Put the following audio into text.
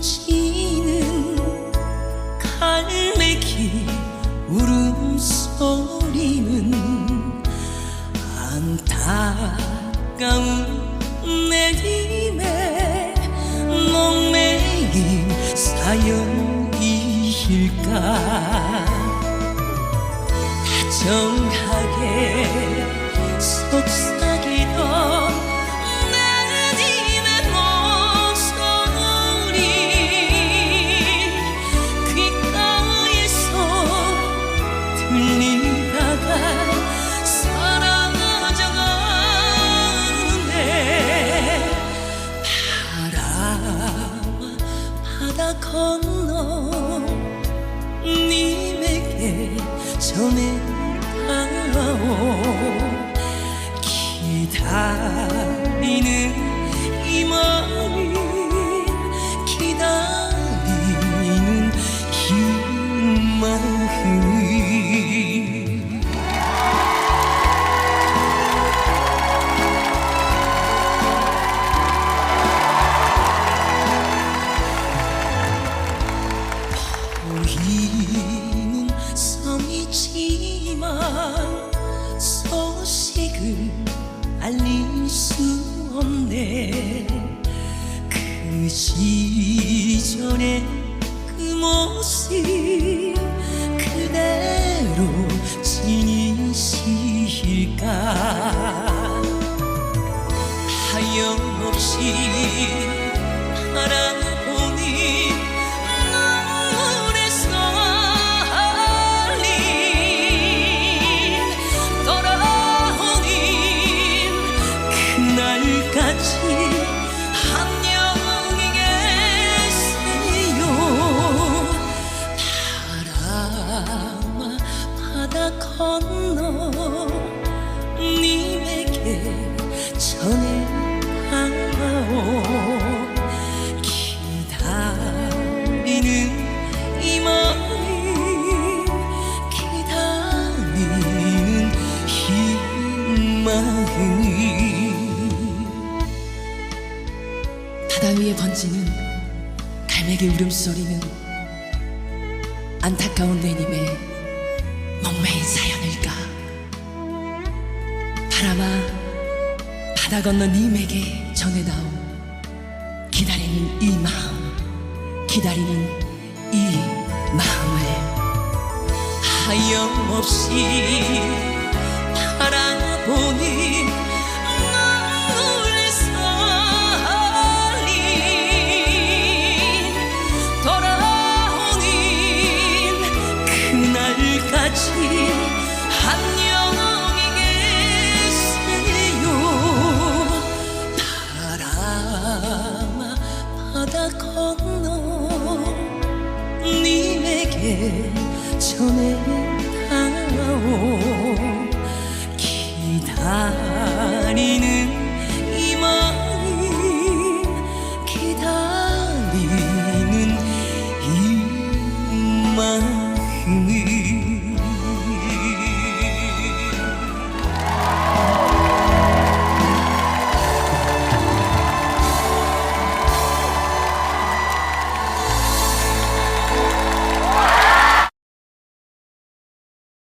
번지는 갈매기 울음소리는 안타까운 내림의 목매인 사연이실까? 다정하게 들리다가 사라져가는데 바라와 바다 건너 님에게 전해가오 기다리는 이마 소식을 알릴 수 없네. 그 시절의 그 모습 그대로 지니실까? 하염없이 바라 님에게 전해가오. 기다리는 이 마음 기다리는 이 마음. 바다 위에 번지는 갈매기 울음소리는 안타까운 내님의 목매인 사연일까? 바람아 바다 건너 님에게 전해다오 기다리는 이 마음 기다리는 이 마음을 하염없이 바라보니 눈물이 설린 돌아오는 그날까지 の願を聞いた。